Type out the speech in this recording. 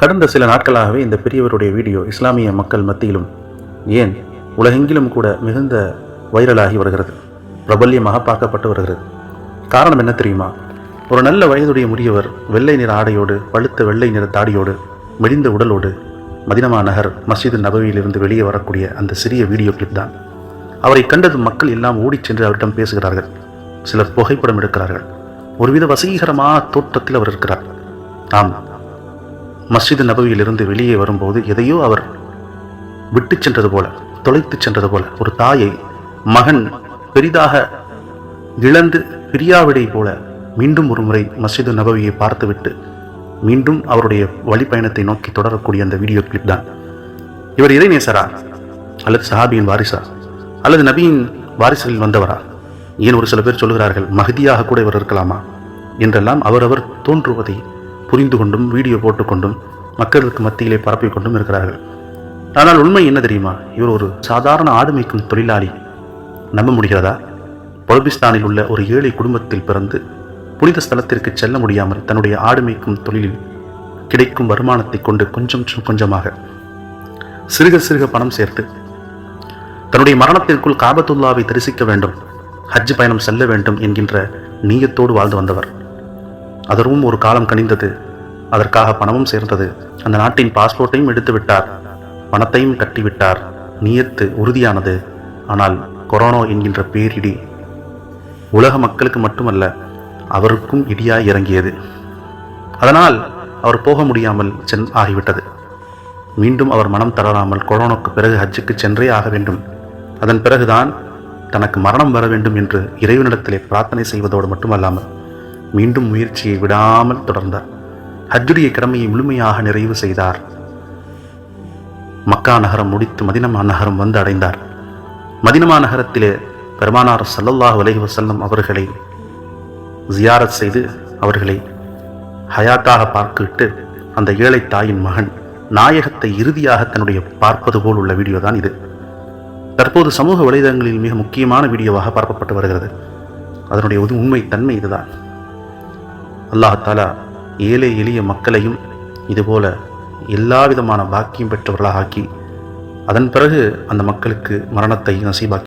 கடந்த சில நாட்களாகவே இந்த பெரியவருடைய வீடியோ இஸ்லாமிய மக்கள் மத்தியிலும் ஏன் உலகெங்கிலும் கூட மிகுந்த வைரலாகி வருகிறது பிரபல்யமாக பார்க்கப்பட்டு வருகிறது. காரணம் என்ன தெரியுமா? ஒரு நல்ல வயதுடைய முதியவர் வெள்ளை நிற ஆடையோடு பழுத்த வெள்ளை நிற தாடியோடு மெலிந்த உடலோடு மதினமா நகர் மஸ்ஜிது நபவியிலிருந்து வெளியே வரக்கூடிய அந்த சிறிய வீடியோ கிளிப் தான். அவரை கண்டது மக்கள் எல்லாம் ஓடிச் சென்று அவரிடம் பேசுகிறார்கள். சிலர் புகைப்படம் எடுக்கிறார்கள். ஒருவித வசீகரமான தோற்றத்தில் அவர் இருக்கிறார். ஆமாம் மஸ்ஜித் நபவியிலிருந்து வெளியே வரும்போது எதையோ அவர் விட்டு சென்றது போல தொலைத்து சென்றது போல ஒரு தாயை மகன் பெரிதாக இழந்து பிரியாவிடை போல மீண்டும் ஒரு முறை மஸ்ஜிது நபவியை பார்த்துவிட்டு மீண்டும் அவருடைய வழிப்பயணத்தை நோக்கி தொடரக்கூடிய அந்த வீடியோ கிளிப் தான். இவர் இறைநேசரா அல்லது சஹாபியின் வாரிசா அல்லது நபியின் வாரிசுகளில் வந்தவரா? ஏன் ஒரு சில பேர் சொல்கிறார்கள் மகதியாக கூட இவர் இருக்கலாமா? என்றெல்லாம் அவரவர் தோன்றுவதை புரிந்து கொண்டும் வீடியோ போட்டுக்கொண்டும் மக்களுக்கு மத்தியிலே பரப்பிக் கொண்டும் இருக்கிறார்கள். ஆனால் உண்மை என்ன தெரியுமா? இவர் ஒரு சாதாரண ஆடு மேய்க்கும் தொழிலாளி. நம்ப முடிகிறதா? பலுபிஸ்தானில் உள்ள ஒரு ஏழை குடும்பத்தில் பிறந்து புனித ஸ்தலத்திற்கு செல்ல முடியாமல் தன்னுடைய ஆடு மேய்க்கும் தொழிலில் கிடைக்கும் வருமானத்தை கொண்டு கொஞ்சம் கொஞ்சமாக சிறுக சிறுக பணம் சேர்த்து தன்னுடைய மரணத்திற்குள் காபத்துல்லாவை தரிசிக்க வேண்டும் ஹஜ் பயணம் செல்ல வேண்டும் என்கின்ற நீயத்தோடு வாழ்ந்து வந்தவர். அதற்கும் ஒரு காலம் கனிந்தது. அதற்காக பணமும் சேர்ந்தது. அந்த நாட்டின் பாஸ்போர்ட்டையும் எடுத்து விட்டார் பணத்தையும் கட்டிவிட்டார். நியத்து உறுதியானது. ஆனால் கொரோனா என்கின்ற பேரிடி உலக மக்களுக்கு மட்டுமல்ல அவருக்கும் இடியாய் இறங்கியது. அதனால் அவர் போக முடியாமல் சென் ஆகிவிட்டது. மீண்டும் அவர் மனம் தளராமல் கொரோனாவுக்கு பிறகு ஹஜ்ஜுக்கு சென்றே ஆக வேண்டும். அதன் பிறகுதான் தனக்கு மரணம் வர வேண்டும் என்று இறைவனிடத்திலே பிரார்த்தனை செய்வதோடு மட்டுமல்லாமல் மீண்டும் முயற்சியை விடாமல் தொடர்ந்தார். ஹஜ்ஜுடைய கடமையை முழுமையாக நிறைவு செய்தார். மக்கா நகரம் முடித்து மதினமா நகரம் வந்து அடைந்தார். மதினமா நகரத்திலே பெருமானார் சல்லல்லாஹ் அலைஹி வசல்லம் அவர்களை ஜியாரத் செய்து அவர்களை ஹயாத்தாக பார்த்துவிட்டு அந்த ஏழை தாயின் மகன் நாயகத்தை இறுதியாக தன்னுடைய பார்ப்பது போல் உள்ள வீடியோ தான் இது. தற்போது சமூக வலைதளங்களில் மிக முக்கியமான வீடியோவாக பரப்பப்பட்டு வருகிறது. அதனுடைய உது- உண்மை தன்மை இதுதான். அல்லாஹாலா ஏழை எளிய மக்களையும் இதுபோல எல்லா விதமான பாக்கியம் பெற்றவர்களாக ஆக்கி அதன் பிறகு அந்த மக்களுக்கு மரணத்தை நசீபாக்கி